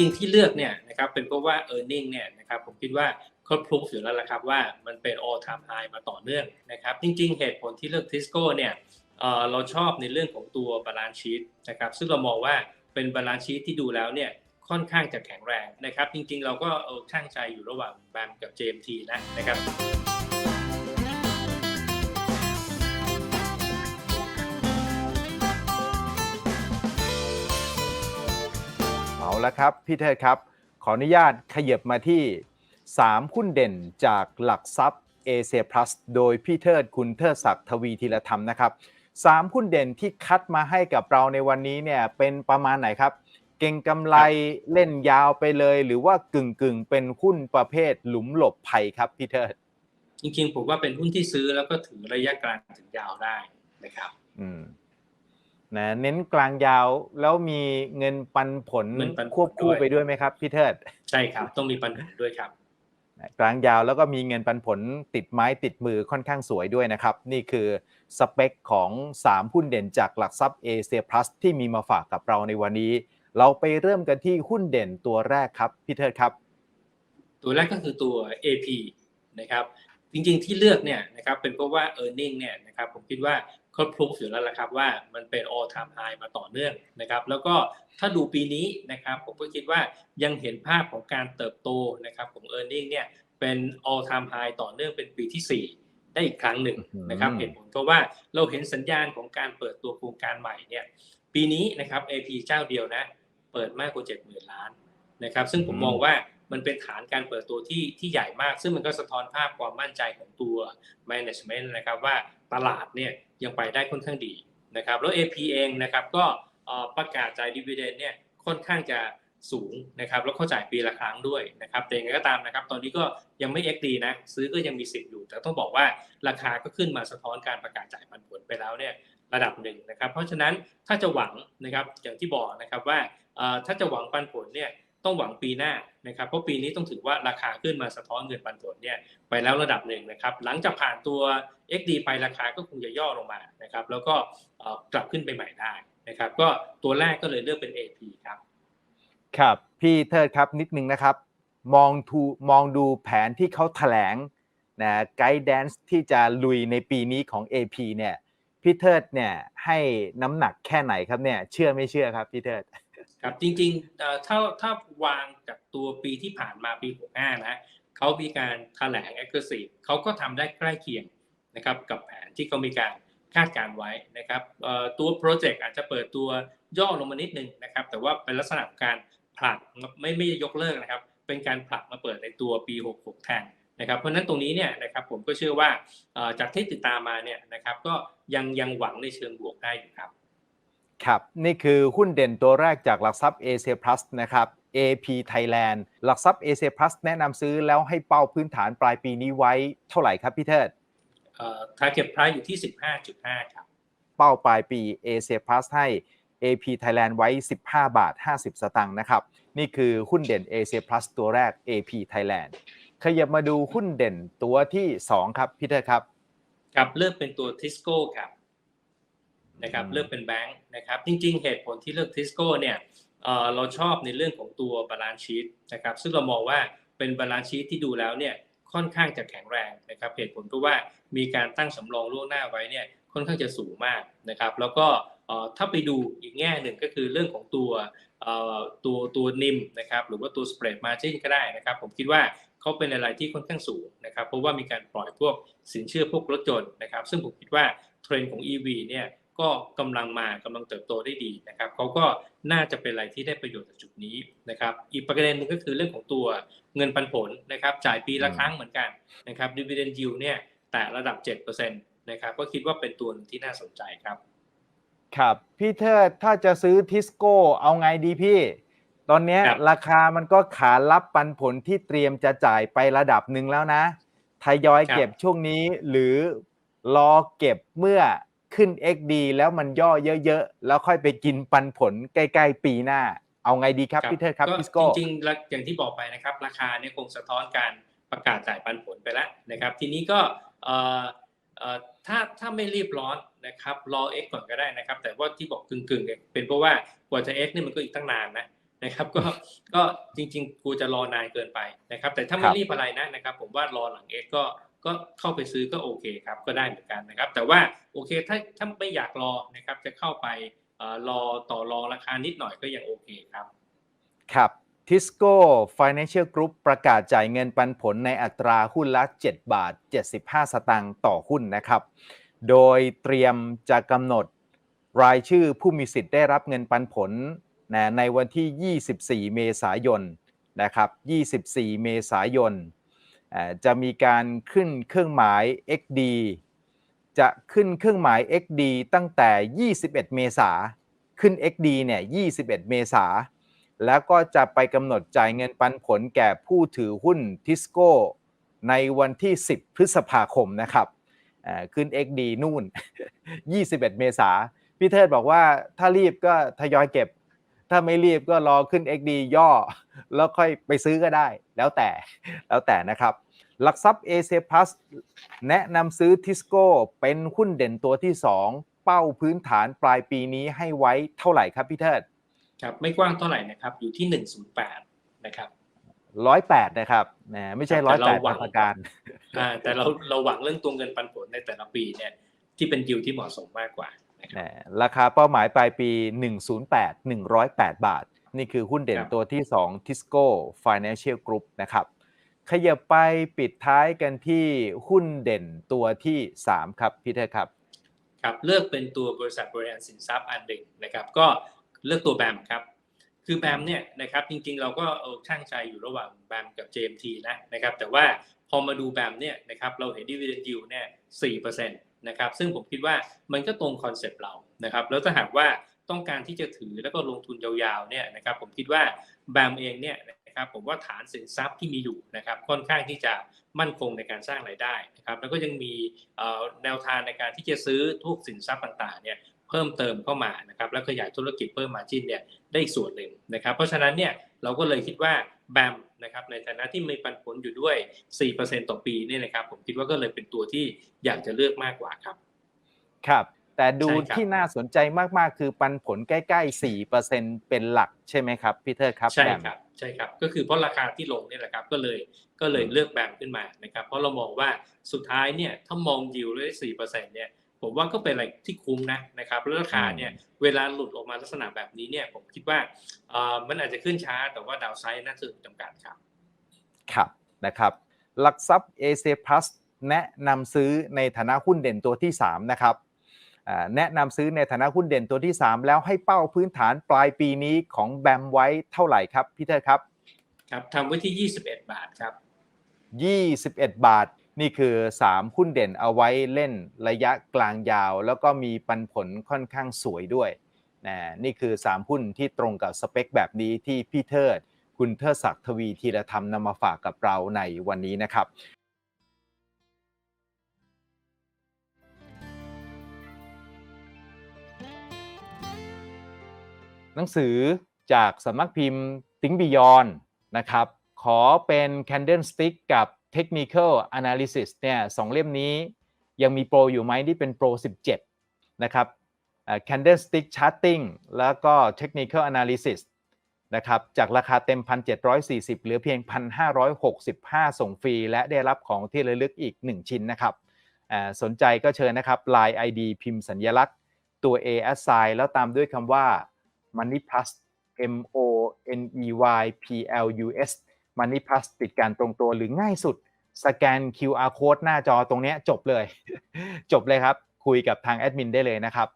ริงๆที่เลือกเนี่ยนะครับเป็นเพราะว่า e a r n i n g เนี่ยนะครับผมคิดว่าเขาพรูฟอยู่แล้วละครับว่ามันเป็น all time high มาต่อเนื่องนะครับจริงๆ เหตุผลที่เลือกทิสโก้เนี่ยเราชอบในเรื่องของตัวบาลานซ์ชีตนะครับซึ่งเรามองว่าเป็นบาลานซ์ชีตที่ดูแล้วเนี่ยค่อนข้างจะแข็งแรงนะครับจริงๆ เราก็ช่างใจอยู่ระหว่างแบมกับ JMT นะนะครับ เอาละครับ พี่เทิดครับ ขออนุญาตขยับมาที่ 3 หุ้นเด่นจากหลักทรัพย์เอเชียพลัสโดยพี่เทิดคุณเทิดศักดิ์ทวีธีรธรรมนะครับสามหุ้นเด่นที่คัดมาให้กับเราในวันนี้เนี่ยเป็นประมาณไหนครับ เก่งกำไรเล่นยาวไปเลย หรือว่ากึ่งกึ่งๆเป็นหุ้นประเภทหลุมหลบภัยครับพี่เทิดจริงๆผมว่าเป็นหุ้นที่ซื้อแล้วก็ถือระยะกลางถึงยาวได้นะครับ อืม นะเน้นกลางยาวแล้วมีเงินปันผลเงินปันผลควบคู่ด้วย ไปด้วยไหมครับพี่เทิดใช่ครับ ต้องมีปัญหาด้วยครับกลางยาวแล้วก็มีเงินปันผลติดไม้ติดมือค่อนข้างสวยด้วยนะครับ นี่คือสเปคของ 3 หุ้นเด่นจากหลักทรัพย์เอเชียพลัสที่มีมาฝากกับเราในวันนี้ เราไปเริ่มกันที่หุ้นเด่นตัวแรกครับพี่เทิดครับ ตัวแรกก็คือตัว AP นะครับ จริงๆที่เลือกเนี่ยนะครับเป็นเพราะว่า e a r n i n g เนี่ยนะครับผมคิดว่า เขาพรูฟอยู่แล้วละครับว่ามันเป็น all time high มาต่อเนื่องนะครับ แล้วก็ถ้าดูปีนี้นะครับ ผมก็คิดว่ายังเห็นภาพของการเติบโตนะครับของ e a r n i n g เนี่ยเป็น all time high ต่อเนื่องเป็นปีที่ 4 ได้อีกครั้งหนึ่งนะครับอืมเหตุผลเพราะว่าเราเห็นสัญญาณของการเปิดตัวโครงการใหม่เนี่ยปีนี้นะครับ AP เจ้าเดียวนะ เปิดมากกว่า 70,000 ล้านนะครับ ซึ่งผมมองว่า มันเป็นฐานการเปิดตัวที่ที่ใหญ่มาก ซึ่งมันก็สะท้อนภาพความมั่นใจของตัว management นะครับว่าตลาดเนี่ยยังไปได้ค่อนข้างดีนะครับแล้ว AP เองนะครับก็ประกาศจ่ายดีเวเดนเนี่ยค่อนข้างจะสูงนะครับแล้วเข้าจ่ายปีละครั้งด้วยนะครับแต่ยังไงก็ตามนะครับ ตอนนี้ก็ยังไม่ XD นะซื้อก็ยังมีสิทธิ์อยู่ แต่ต้องบอกว่าราคาก็ขึ้นมาสะท้อนการประกาศจ่ายปันผลไปแล้วเนี่ยระดับหนึ่งนะครับ เพราะฉะนั้นถ้าจะหวังนะครับอย่างที่บอกนะครับว่าถ้าจะหวังปันผลเนี่ย ต้องหวังปีหน้านะครับเพราะปีนี้ต้องถือว่าราคาขึ้นมาสะท้อนเงินปันผลเนี่ยไปแล้วระดับหนึ่งนะครับหลังจากผ่านตัว XD ไปราคาก็คงจะย่อลงมานะครับแล้วก็กลับขึ้นไปใหม่ได้นะครับก็ตัวแรกก็เลยเลือกเป็น AP ครับครับพี่เทิดครับนิดนึงนะครับ มองทูมองดูแผนที่เขาแถลงนะไกด์แดนซ์ที่จะลุยในปีนี้ของ AP เนี่ยพี่เทิดเนี่ยให้น้ำหนักแค่ไหนครับเนี่ยเชื่อไม่เชื่อครับพี่เทิด ครับจริงๆเอ่อถ้าถ้าวางจากตัวปีที่ผ่านมาปี 65 นะเขามีการแถลง aggressive เขาก็ทำได้ใกล้เคียงนะครับกับแผนที่เขามีการคาดการไว้นะครับเอ่อตัวโปรเจกต์อาจจะเปิดตัวย่อลงมานิดนึงนะครับแต่ว่าเป็นลักษณะของการผลักไม่ไม่ยกเลิกนะครับ เป็นการผลักมาเปิดในตัวปี 66 แทนนะครับเพราะฉะนั้นตรงนี้เนี่ยนะครับผมก็เชื่อว่าจากที่ติดตามมาเนี่ยนะครับก็ยังยังหวังในเชิงบวกได้อยู่ครับ ครับ นี่คือหุ้นเด่นตัวแรกจากหลักทรัพย์ AC Plus นะครับ AP Thailand หลักทรัพย์ AC Plus แนะนำซื้อแล้วให้เป้าพื้นฐานปลายปีนี้ไว้เท่าไหร่ครับพี่เทิดเอ่อ target price อยู่ที่ 15.5 ครับ เป้าปลายปี AC Plus ให้ AP Thailand ไว้ 15 บาท 50 สตางค์นะครับ นี่คือหุ้นเด่น AC Plus ตัวแรก AP Thailand ขยับมาดูหุ้นเด่นตัวที่ 2 ครับพี่เทิดครับ ครับเลือกเป็นตัวทิสโก้ครับ นะครับอืมเลือกเป็นแบงค์นะครับจริง ๆ เหตุผลที่เลือกทิสโก้เนี่ยเอ่อเราชอบในเรื่องของตัวบาลานซ์ชีตนะครับซึ่งเรามองว่าเป็นบาลานซ์ชีตที่ดูแล้วเนี่ยค่อนข้างจะแข็งแรงนะครับเหตุผลเพราะว่ามีการตั้งสำรองล่วงหน้าไว้เนี่ยค่อนข้างจะสูงมากนะครับแล้วก็เอ่อถ้าไปดูอีกแง่หนึ่งก็คือเรื่องของตัวเอ่อตัวตัวนิมนะครับหรือว่าตัว spread margin ก็ได้นะครับผมคิดว่าเขาเป็นอะไรที่ค่อนข้างสูงนะครับเพราะว่ามีการปล่อยพวกสินเชื่อพวกรถยนต์นะครับซึ่งผมคิดว่าเทรนด์ของ EV เนี่ย ก็กำลังมากำลังเติบโตได้ดีนะครับเขาก็น่าจะเป็นอะไรที่ได้ประโยชน์จากจุดนี้นะครับอีกประเด็นหนึงก็คือเรื่องของตัวเงินปันผลนะครับจ่ายปีละอืมครั้งเหมือนกันนะครับ dividend yield เนี่ยแต่ระดับ7%นะครับก็คิดว่าเป็นตัวหนึ่งที่น่าสนใจครับ ครับพี่เทิดถ้าจะซื้อทิสโก้เอาไงดีพี่ ตอนเนี้ยครับราคามันก็ขารับปันผลที่เตรียมจะจ่ายไประดับหนึ่งแล้วนะทยอยเก็บช่วงนี้หรือรอเก็บเมื่อ ขึ้น XD แล้วมันย่อเยอะๆ แล้วค่อยไปกินปันผลใกล้ๆ ปีหน้า เอาไงดีครับพี่เทิดครับก็ทิสโก้จริงๆแล้วอย่างที่บอกไปนะครับ ราคาเนี่ยคงสะท้อนการประกาศจ่ายปันผลไปแล้วนะครับ ทีนี้ก็เอ่อเอ่อถ้าถ้าไม่รีบร้อนนะครับรอ X ก่อนก็ได้นะครับ แต่ว่าที่บอกกึ่งๆเนี่ยเป็นเพราะว่ากว่าจะ X เนี่ยมันก็อีกตั้งนานนะนะครับก็ก็จริง ๆ กูจะรอนานเกินไปนะครับ แต่ถ้าคไม่รับรีบอะไรนะนะครับ ผมว่ารอหลังเอ็ก ก็เข้าไปซื้อก็โอเคครับก็ได้เหมือนกันนะครับ แต่ว่าโอเคถ้าถ้าไม่อยากรอนะครับ จะเข้าไปเอ่อรอต่อรองราคานิดหน่อยก็ยังโอเคครับ ครับ Tisco Financial Group ประกาศจ่ายเงินปันผลในอัตราหุ้นละ 7 บาท 75 สตางค์ต่อหุ้นนะครับ โดยเตรียมจะกำหนดรายชื่อผู้มีสิทธิ์ได้รับเงินปันผลนะในวันที่ 24 เมษายนนะครับ 24 เมษายน จะมีการขึ้นเครื่องหมาย XD จะขึ้นเครื่องหมาย XD ตั้งแต่ 21 เมษาขึ้น XD เนี่ย 21 เมษาแล้วก็จะไปกำหนดจ่ายเงินปันผลแก่ผู้ถือหุ้นทิสโก้ในวันที่ 10 พฤษภาคมนะครับขึ้น XD นู่น 21 เมษาพี่เทิดบอกว่าถ้ารีบก็ทยอยเก็บ ถ้าไม่รีบก็รอขึ้น XD ย่อ แล้วค่อยไปซื้อก็ได้ แล้วแต่แล้วแต่นะครับหลักทรัพย์ a อ Plus แนะนำซื้อทิสโก้เป็นหุ้นเด่นตัวที่ 2 เป้าพื้นฐานปลายปีนี้ให้ไว้เท่าไหร่ครับพี่เทิดครับไม่กว้างเท่าไหร่นะครับอยู่ที่ 108 นะครับร้อยแปดนะครับแหมไม่ใช่แต่ร้อยเราแปดหวังประการอ่าแต่เราเราหวังเรื่องตัวเงินปันผลในแต่ละปีเนี่ยที่เป็นดิวที่เหมาะสมมากกว่านะค รับแหมราคาเป้าหมายปลายปี 108 108 บาท นี่คือหุ้นเด่นครับตัวที่ 2 Tisco Financial Group นะครับ ขยับไปปิดท้ายกันที่หุ้นเด่นตัวที่ 3 ครับพี่เทพครับ ครับ เลือกเป็นตัวบริษัทบริหารสินทรัพย์อันหนึ่งนะครับ ก็เลือกตัวแบมครับ คือแบมเนี่ยนะครับจริงๆ เราก็เออช่างใจอยู่ระหว่างแบมกับ JMT นะนะครับ แต่ว่าพอมาดูแบมเนี่ยนะครับเราเห็น dividend yield เนี่ย4% นะครับ ซึ่งผมคิดว่ามันก็ตรงคอนเซปต์เรานะครับ แล้วถ้าหากว่าต้องการที่จะถือแล้วก็ลงทุนยาวๆเนี่ยนะครับ ผมคิดว่าแบมเองเนี่ยนะครับผมว่าฐานสินทรัพย์ที่มีอยู่นะครับ ค่อนข้างที่จะมั่นคงในการสร้างรายได้นะครับ แล้วก็ยังมีแนวทางในการที่จะซื้อทุกสินทรัพย์ต่างๆเนี่ยเพิ่มเติมเข้ามานะครับ แล้วขยายธุรกิจเพิ่มมาจินเนี่ยได้อีกส่วนหนึ่งนะครับ เพราะฉะนั้นเนี่ยเราก็เลยคิดว่าแบม นะครับในฐานะที่มีปันผลอยู่ด้วย 4%ต่อปีเนี่ยนะครับผมคิดว่าก็เลยเป็นตัวที่อยากจะเลือกมากกว่าครับ ครับ แต่ดูใช่ครับที่น่าสนใจมากๆ คือปันผลใกล้ๆ 4%เป็นหลักใช่ไหมครับพี่เทิดครับใช่แบมครับใช่ครับก็คือเพราะราคาที่ลงเนี่ยแหละครับก็เลยก็เลยอืมเลือกแบมขึ้นมานะครับเพราะเรามองว่าสุดท้ายเนี่ยถ้ามองยิวได้สี่เปอร์เซ็นต์เนี่ย ผมว่าก็เป็นอะไรที่คุ้มนะนะครับแล้วราคาเนี่ยเวลาหลุดออกมาลักษณะแบบนี้เนี่ยผมคิดว่าเอ่อมันอาจจะขึ้นช้าแต่ว่าดาวไซด์น่าจะจำกัดครับ ครับนะครับหลักทรัพย์ a อ Plus แนะนำซื้อในฐานะหุ้นเด่นตัวที่ 3 นะครับอ่าแนะนำซื้อในฐานะหุ้นเด่นตัวที่ 3 แล้วให้เป้าพื้นฐานปลายปีนี้ของแบมไว้เท่าไหร่ครับพี่เทิดครับ ครับทำไว้ที่ 21 บาทครับ 21 บาท นี่คือ 3 หุ้นเด่นเอาไว้เล่นระยะกลางยาว แล้วก็มีปันผลค่อนข้างสวยด้วยนะนี่คือ 3 หุ้นที่ตรงกับสเปคแบบนี้ที่พี่เทิด คุณเทิดศักดิ์ทวีธีรธรรมนำมาฝากกับเราในวันนี้นะครับหนังสือจากสำนักพิมพ์ Think Beyond นะครับ ขอเป็น Candlestick กับ Technical Analysis เนี่ยสองเล่มนี้ยังมีโปรอยู่ไหมที่เป็นโปร 17 นะครับเอ่อ Candlestick Charting แล้วก็ Technical Analysis นะครับจากราคาเต็ม 1,740 เหลือเพียง 1,565 ส่งฟรี และได้รับของที่ระลึกอีก 1 ชิ้นนะครับสนใจก็เชิญนะครับ Line ID พิมพ์สัญลักษณ์ตัว A a s s i g n แล้วตามด้วยคำว่า Money Plus M O N E Y P L U S Money Plus ติดการตรงตัวหรือง่ายสุด สแกน QR code หน้าจอตรงนี้จบเลย จบเลยครับ คุยกับทางแอดมินได้เลยนะครับ